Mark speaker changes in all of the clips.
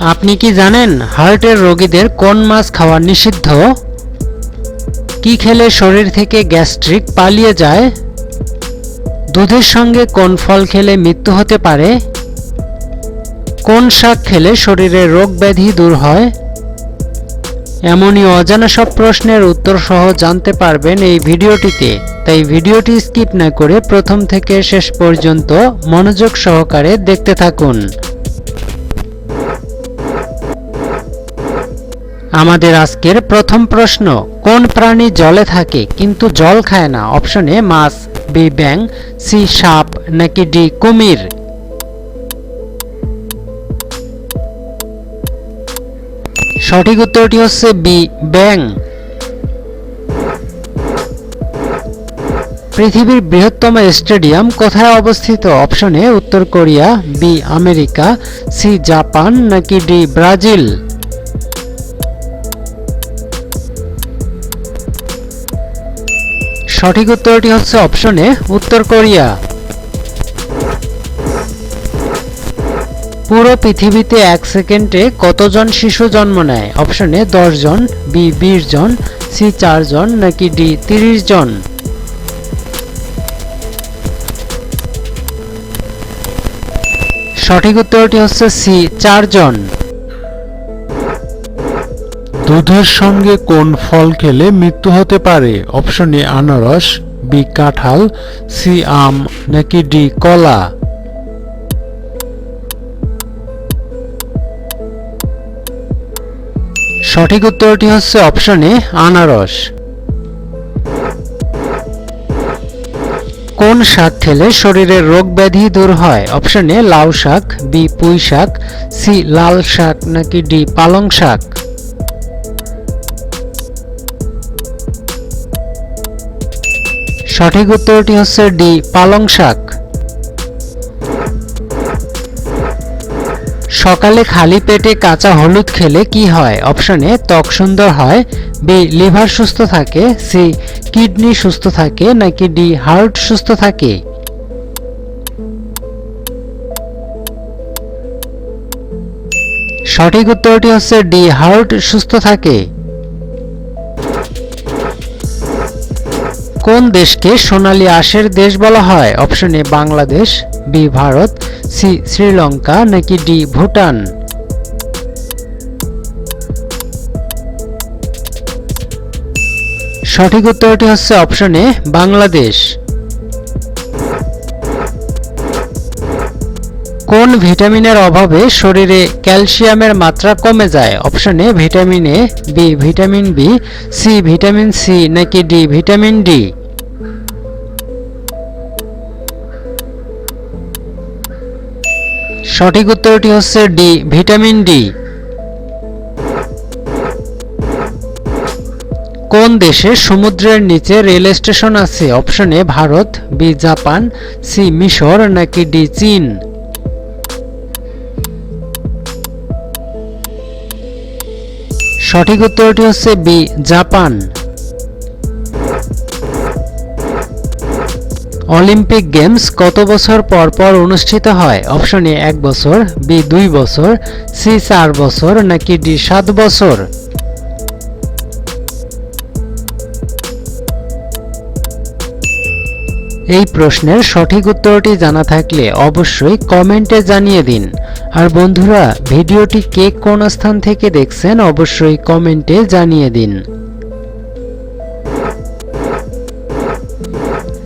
Speaker 1: আপনি কি জানেন হার্টের রোগীদের কোন মাছ খাওয়া নিষিদ্ধ? কি খেলে শরীর থেকে গ্যাস্ট্রিক পালিয়ে যায়? দুধের সঙ্গে কোন ফল খেলে মৃত্যু হতে পারে? কোন শাক খেলে শরীরে রোগ ব্যাধি দূর হয়? এমনই অজানা সব প্রশ্নের উত্তর সহ জানতে পারবেন এই ভিডিওটিতে। তাই ভিডিওটি স্কিপ না করে প্রথম থেকে শেষ পর্যন্ত মনোযোগ সহকারে দেখতে থাকুন। আমাদের আজকের প্রথম প্রশ্ন, কোন প্রাণী জলে থাকে কিন্তু জল খায় না? অপশনে মাছ, বি, ব্যাং, সি, সাপ, নাকি ডি, কুমির? সঠিক উত্তরটি হচ্ছে বি, ব্যাং। পৃথিবীর বৃহত্তম স্টেডিয়াম কোথায় অবস্থিত? অপশনে উত্তর Korea, B, America, C, Japan, নাকি ডি, ব্রাজিল? সঠিক উত্তরটি হচ্ছে অপশনে উত্তর কোরিয়া। পুরো পৃথিবীতে এক সেকেন্ডে কতজন শিশু জন্ম নেয়? অপশনে দশ জন বি বিশ জন সি চার জন নাকি ডি তিরিশ জন সঠিক উত্তরটি হচ্ছে সি চারজন।
Speaker 2: দুধের সঙ্গে কোন ফল খেলে মৃত্যু হতে পারে? অপশন এ, আনারস, বি, কাঁঠাল, সি, আম, নাকি ডি, কলা?
Speaker 1: সঠিক উত্তরটি হচ্ছে অপশনে আনারস। কোন শাক খেলে শরীরের রোগ ব্যাধি দূর হয়? অপশনে লাউ শাক, বি, পুঁই শাক, সি, লাল শাক, নাকি ডি, পালং শাক? সঠিক উত্তরটি হচ্ছে ডি, পালং শাক। সকালে খালি পেটে কাঁচা হলুদ খেলে কি হয়? অপশনে ত্বক সুন্দর হয়। বি, লিভার সুস্থ থাকে। সি, কিডনি সুস্থ থাকে। নাকি ডি, হার্ট সুস্থ থাকে? সঠিক উত্তরটি হচ্ছে ডি, হার্ট সুস্থ থাকে। কোন দেশকে সোনালি আঁশের দেশ বলা হয়? Option A, Bangladesh, B, Bharat, C, Sri Lanka, নাকি ডি, ভুটান? সঠিক উত্তরটি হচ্ছে অপশন এ, বাংলাদেশ। কোন ভিটামিনের অভাবে শরীরে ক্যালসিয়ামের মাত্রা কমে যায়? অপশনে vitamin A B vitamin B C vitamin C নাকি ডি ভিটামিন ডি সঠিক উত্তরটি হচ্ছে ডি ভিটামিন ডি কোন দেশে সমুদ্রের নিচে রেল স্টেশন আছে? অপশনে ভারত বি জাপান সি মিশর, নাকি ডি চীন? সঠিক উত্তরটি হচ্ছে বি, জাপান। অলিম্পিক গেমস কত বছর পর পর অনুষ্ঠিত হয়? অপশন এ, এক বছর, বি, দুই বছর, সি, চার বছর, নাকি ডি, সাত বছর? এই প্রশ্নের সঠিক উত্তরটি জানা থাকলে অবশ্যই কমেন্টে জানিয়ে দিন। আর বন্ধুরা, ভিডিওটি কে কোন স্থান থেকে দেখছেন অবশ্যই কমেন্টে জানিয়ে দিন।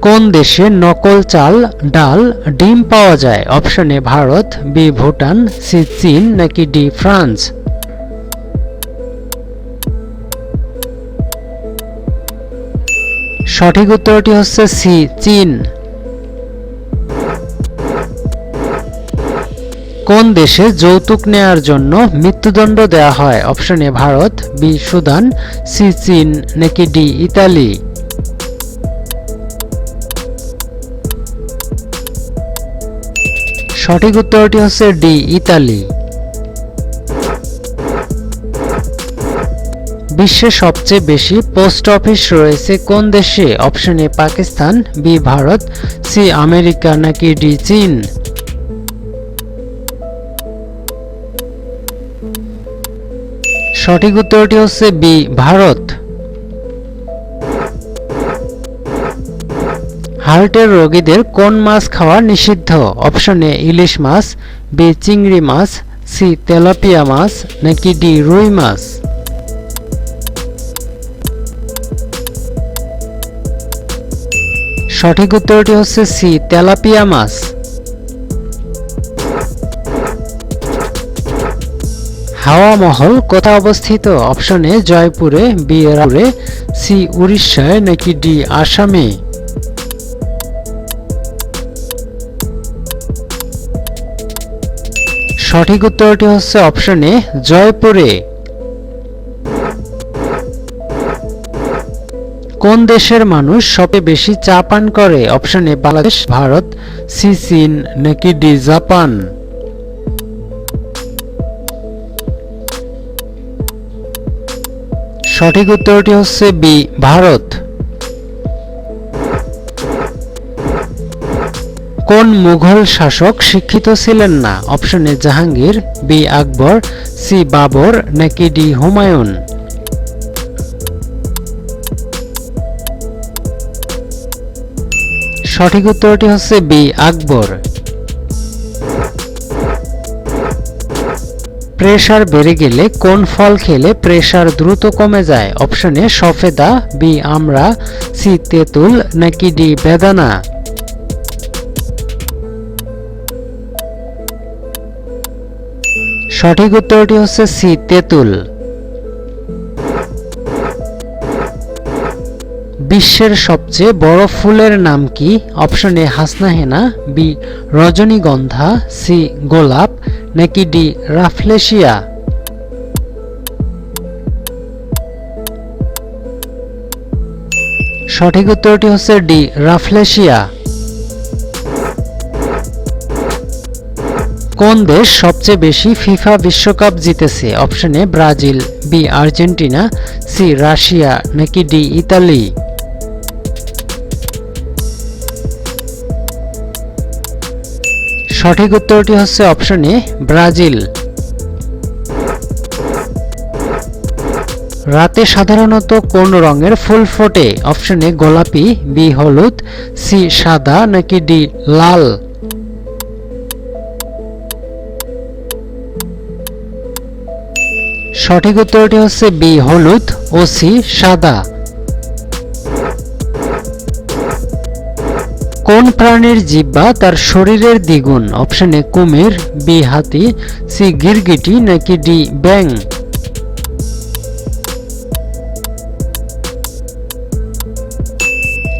Speaker 1: কোন দেশে নকল চাল, ডাল, ডিম পাওয়া যায়? অপশনে ভারত, বি ভুটান, সি চীন, নাকি ডি ফ্রান্স? সঠিক উত্তরটি হচ্ছে সি, চীন। কোন দেশে যৌতুক নেয়ার জন্য মৃত্যুদণ্ড দেওয়া হয়? Option A, Bharat, B, Sudan, C, চীন, নাকি ডি, ইতালি? সঠিক উত্তরটি হচ্ছে ডি, ইতালি। বিশ্বে সবচেয়ে বেশি পোস্ট অফিস রয়েছে কোন দেশে? Option A, Pakistan, B, Bharat, C, America, নাকি ডি, চীন? সঠিক উত্তরটি হচ্ছে বি ভারত। হার্টের রোগীদের কোন মাছ খাওয়া নিষিদ্ধ? Option A ilish much B চিংড়ি মাছ সি তেলাপিয়া মাছ, নাকি ডি রুই মাছ? সঠিক উত্তরটি হচ্ছে সি তেলাপিয়া মাছ। হাওয়া মহল কোথায় অবস্থিত? অপশন জয়পুরে, বি রায়পুরে সি, উড়িষ্যায়, নাকি ডি, আসামে? সঠিক উত্তরটি হচ্ছে অপশন জয়পুরে। কোন দেশের মানুষ সবচেয়ে বেশি চা পান করে? Option A, Bangladesh, Bharat C চীন, নাকি ডি, জাপান? সঠিক উত্তরটি হচ্ছে বি ভারত। কোন মুঘল শাসক শিক্ষিত ছিলেন না? Option A, Jahangir B Akbar C Babur, নাকি ডি হুমায়ুন? সঠিক উত্তরটি হচ্ছে বি আকবর। প্রেশার বেড়ে গেলে কোন ফল খেলে প্রেশার দ্রুত কমে যায়? অপশন সফেদা বি আমড়া সি তেঁতুল, নাকি ডি বেদানা? সঠিক উত্তরটি হচ্ছে সি তেঁতুল। বিশ্বের সবচেয়ে বড় ফুলের নাম কি? অপশন এ হাসনা হেনা বি রজনীগন্ধা সি গোলাপ নাকি ডি রাফলেশিয়া? সঠিক উত্তরটি হচ্ছে ডি রাফলেশিয়া। কোন দেশ সবচেয়ে বেশি ফিফা বিশ্বকাপ জিতেছে? Option A Brazil, B Argentina, C Russia, নাকি ডি ইতালি? সঠিক উত্তরটি হচ্ছে অপশন এ, ব্রাজিল। রাতে সাধারণত কোন রঙের ফুল ফোটে? অপশন এ, গোলাপি, বি, হলুদ, সি, সাদা, নাকি ডি, লাল? সঠিক উত্তরটি হচ্ছে বি, হলুদ, ও সি, সাদা। কোন প্রাণীর জিব্বা তার শরীরের দ্বিগুণ? অপশন এ, কুমির, বি, হাতি, সি, গিরগিটি, নাকি ডি, ব্যাং?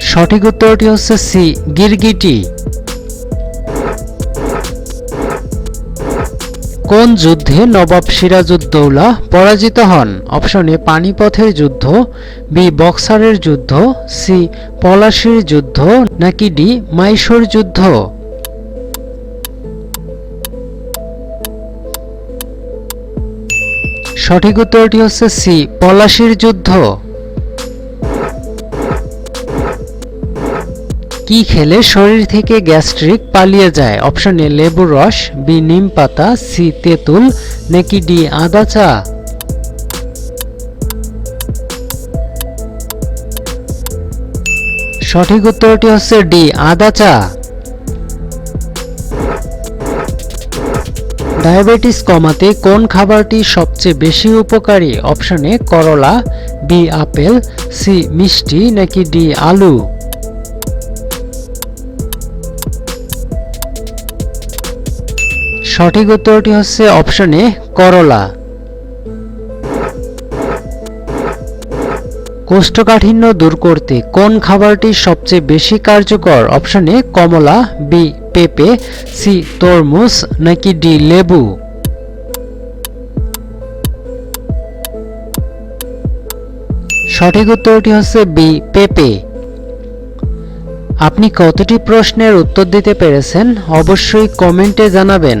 Speaker 1: সঠিক উত্তরটি হচ্ছে সি, গিরগিটি। কোন যুদ্ধে নবাব সিরাজউদ্দৌলা পরাজিত হন? অপশন এ, পানিপথের যুদ্ধ, বি, বক্সারের যুদ্ধ, সি, পলাশির যুদ্ধ, নাকি ডি, মাইশোর যুদ্ধ? সঠিক উত্তরটি হচ্ছে সি, পলাশির যুদ্ধ। কি খেলে শরীর থেকে গ্যাস্ট্রিক পালিয়ে যায়? অপশন এ, লেবুর রস, বি, নিম পাতা, সি, তেঁতুল, নাকি ডি আদা চা সঠিক উত্তরটি হচ্ছে ডি আদা চা ডায়াবেটিস কমাতে কোন খাবারটি সবচেয়ে বেশি উপকারী? অপশন করলা, বি, আপেল, সি, মিষ্টি, নাকি ডি, আলু? সঠিক উত্তরটি হচ্ছে অপশন করলা। কোষ্ঠকাঠিন্য দূর করতে কোন খাবারটি সবচেয়ে বেশি কার্যকর? অপশন কমলা, বি, পেঁপে, সি, তরমুজ, নাকি ডি, লেবু। সঠিক উত্তরটি হচ্ছে বি, পেঁপে। আপনি কতটি প্রশ্নের উত্তর দিতে পেরেছেন? অবশ্যই কমেন্টে জানাবেন।